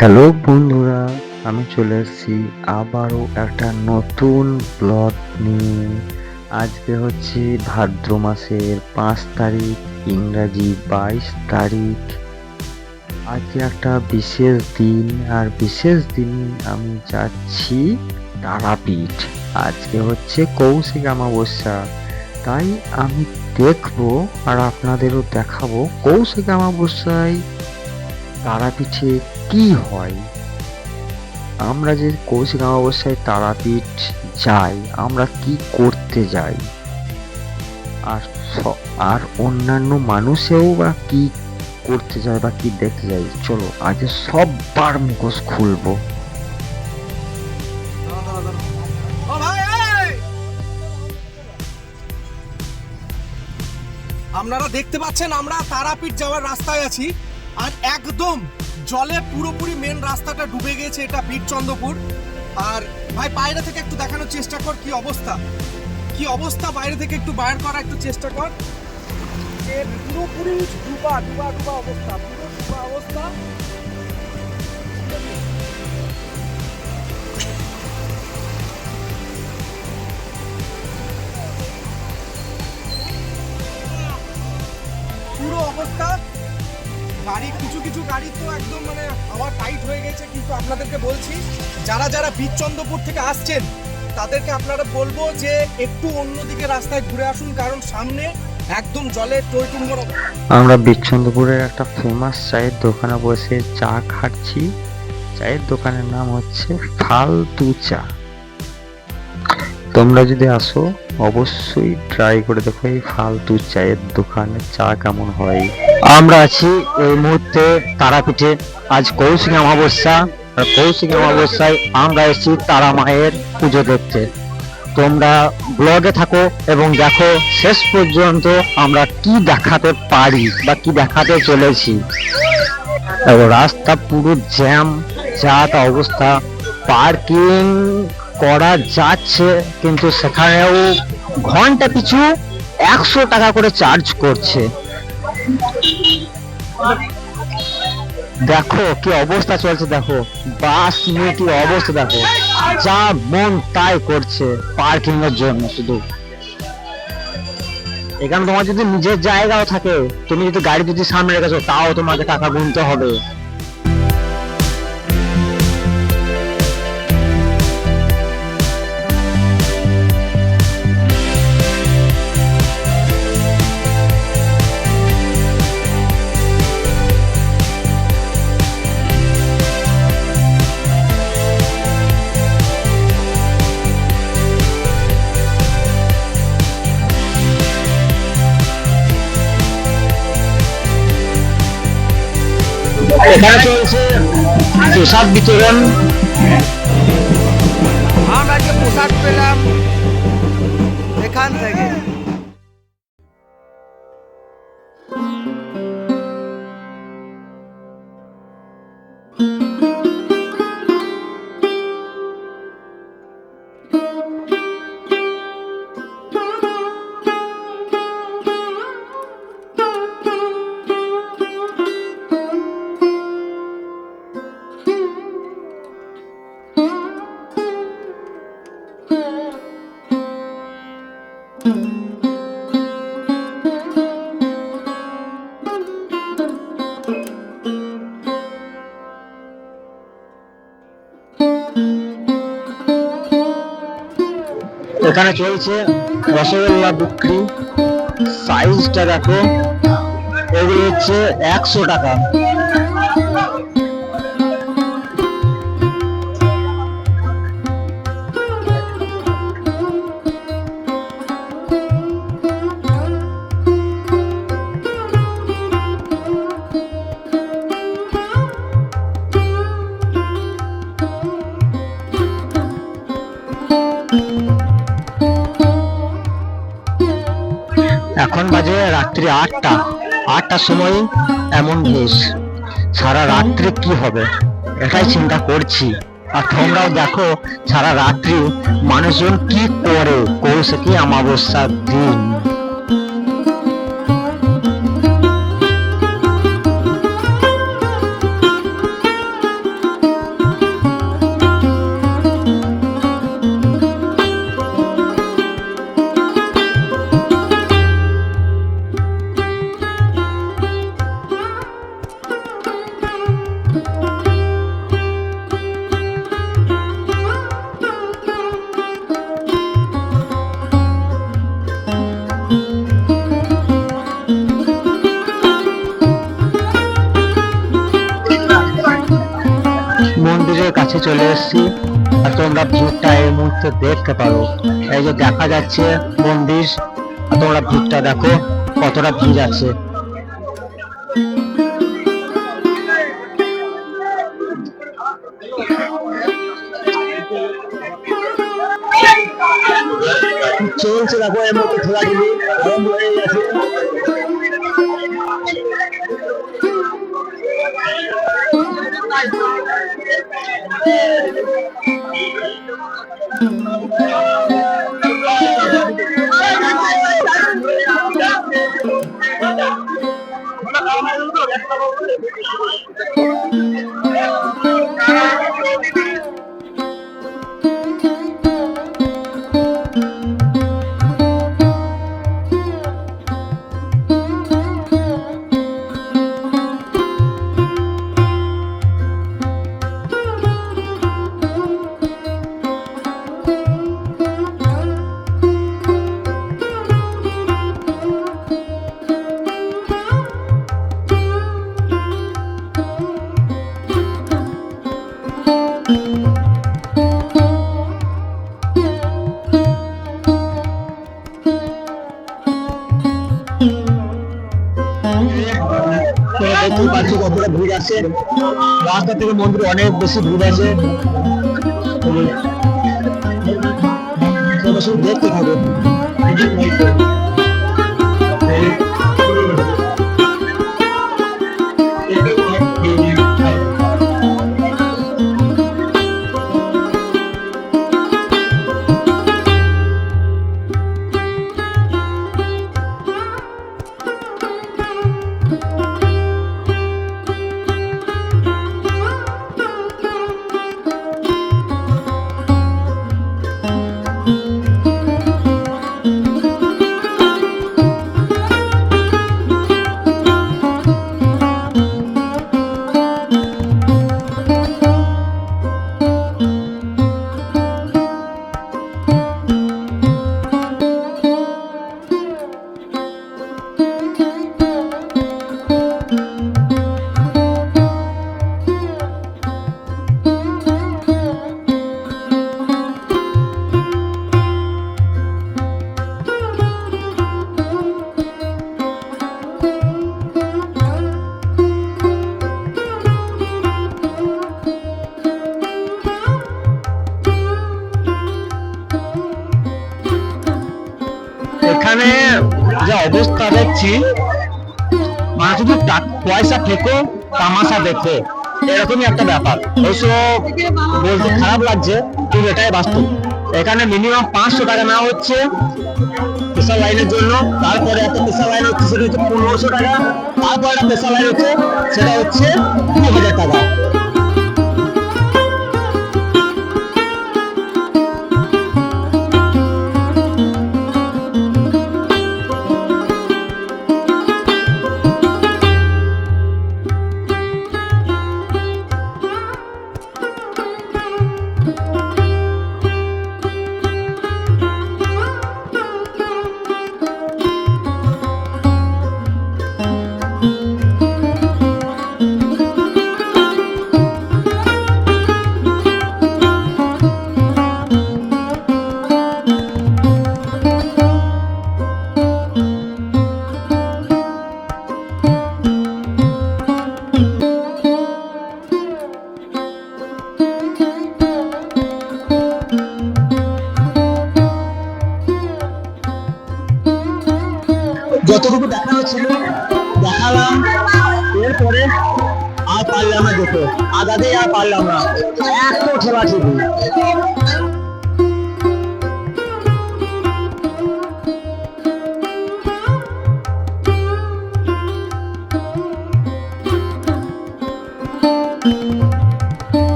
Hello বন্ধুরা, আমি চলে এসেছি আবারও একটা নতুন ব্লগ নিয়ে। আজকে হচ্ছে ভাদ্র মাসের পাঁচ তারিখ, ইংরাজি বাইশ তারিখ। আজকে একটা বিশেষ দিন, আর বিশেষ দিন আমি যাচ্ছি তারাপীঠ। আজকে হচ্ছে কৌশিক অমাবস্যা, তাই আমি দেখব আর আপনাদেরও দেখাবো কৌশিক অমাবস্যায় তারাপীঠে কি হয়? আমরা যে কৌশিক অবস্থায় তারাপীঠ যাই, আমরা কি করতে যাই? আর আর অন্যান্য মানুষেও বা কি করতে যায় বা কি দেখতে যায়? চলো আজ সববার মুখোশ খুলবো! আপনারা দেখতে পাচ্ছেন, আমরা তারাপীঠ যাওয়ার রাস্তায় আছি, আর একদম জলে পুরোপুরি মেন রাস্তাটা ডুবে গেছে, এটা বীরচন্দ্রপুর। আর ভাই, বাইরে থেকে একটু দেখানোর চেষ্টা কর কি অবস্থা। কি অবস্থা বাইরে থেকে একটু বাইর করা একটু চেষ্টা কর। পুরোপুরি ডুবা ডুবা ডুবা অবস্থা, পুরো ডুবা অবস্থা। পুরো অবস্থা গাড়ি, কিছু কিছু গাড়ি তো একদম মানে হাওয়া টাইট হয়ে গেছে, কিন্তু আপনাদেরকে বলছি, যারা যারা বীরচন্দ্রপুর থেকে আসছেন, তাদেরকে আপনারা বলব যে একটু অন্যদিকে রাস্তায় ঘুরে আসুন, কারণ সামনে একদম জলে টইটুম্বর আমরা বিচ্ছন্দপুরের একটা ফেমাস চায়ের দোকানে বসে চা খাচ্ছি। চায়ের দোকানের নাম হচ্ছে ফালতু চা। তোমরা যদি আসো, অবশ্যই ট্রাই করে দেখো এই ফালতু চায়ের দোকানে চা কেমন হয়। আমরা আছি এই মুহূর্তে তারাপীঠে। আজ কৌশিক অমাবস্যা। কৌশিক অমাবস্যায় আমরা এসেছি তারা মায়ের পুজো দেখতে। তোমরা ব্লগে থাকো এবং দেখো শেষ পর্যন্ত আমরা কি দেখাতে পারি বা কি দেখাতে চলেছি। রাস্তা পুরো জ্যাম যা তা অবস্থা। পার্কিং করা যাচ্ছে, কিন্তু সেখানেও ঘণ্টা পিছু একশো টাকা করে চার্জ করছে। দেখো, কি অবস্থা চলছে দেখো। বাস নিয়ে কি অবস্থা দেখো। যা মন তাই করছে পার্কিং এর জন্য শুধু। এখানে তোমার যদি নিজের জায়গাও থাকে, তুমি যদি গাড়ি যদি সামনে রেখেছো, তাও তোমাকে টাকা গুনতে হবে। এখানে চলছে প্রসাদ বিতরণ আমরা যে পোশাক পেলাম এখান থেকে এখানে চলছে রসগোল্লা বিক্রি। সাইজটা দেখো এগুলো হচ্ছে একশো টাকা। এখন বাজে রাত্রি আটটা। আটটার সময় এমন বেশ সারা রাত্রে কি হবে? এটাই চিন্তা করছি। আর তোমরাও দেখো, সারা রাত্রি মানুষজন কি করে? কৌশিকী অমাবস্যার দিন। কাছে চলে এসেছি। আর তোমরা ভিড়টা এই মুহূর্তে দেখতে পারো। এই যে দেখা যাচ্ছে মন্দির আর তোমরা ভিড়টা দেখো কতটা ভিড় আছে। চলছে দেখো এর মধ্যে খেলাগুলি আরম্ভ হয়ে গেছে। Yeah. আছে। রাস্তা থেকে মন্দির অনেক বেশি ভিড় আছে। দেখতে থাকো। এখানে যে অবস্থা দেখছি মানে শুধু পয়সা থেকো, তামাশা দেখো। এরকমই একটা ব্যাপার। অবশ্য বলতে খারাপ লাগছে, কিন্তু এটাই বাস্তব। এখানে মিনিমাম পাঁচশো টাকা নেওয়া হচ্ছে স্পেশাল লাইনের জন্য। তারপরে একটা স্পেশাল লাইন হচ্ছে, সেটা হচ্ছে পনেরোশো টাকা। তারপরে একটা স্পেশাল লাইন হচ্ছে, সেটা হচ্ছে দু হাজার টাকা। পারলাম না। এত ঠেলা ঠেলি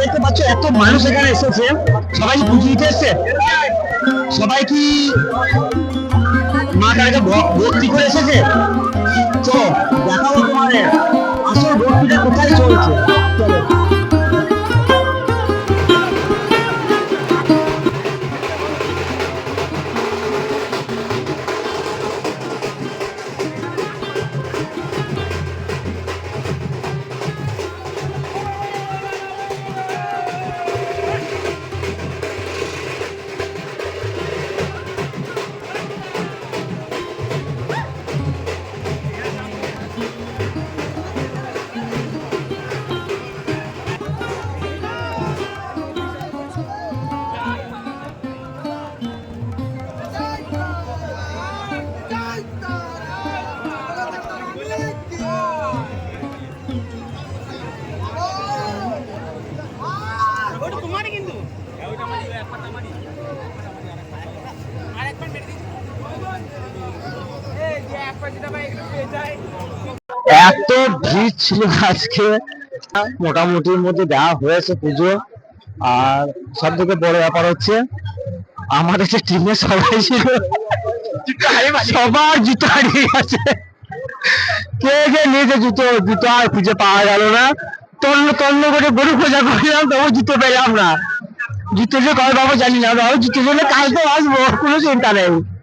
দেখতে পাচ্ছ, এত মানুষ এখানে এসেছে। সবাই পুজো দিতে এসছে? সবাই কি কালীকে ভর্তি করে এসেছে। তো দেখাবো তোমাদের। আসল ভর্তিটা কোথায় চলছে? এত ভিড় ছিল আজকে। মোটামুটির মধ্যে দেওয়া হয়েছে পুজো, আর সব থেকে বড় ব্যাপার হচ্ছে, আমাদের যে টিমে সবাই ছিল, সবার জুতো হারিয়ে গেছে। কে কে নিয়েছে জুতো? জুতো আর খুঁজে পাওয়া গেল না। তন্ন তন্ন করে গরু খোঁজা করলাম, তবু জুতো পেলাম না। জুতো যে কবে পাবো জানি না জুতোর জন্য কালকে আসব, কোনো চিন্তা নেই।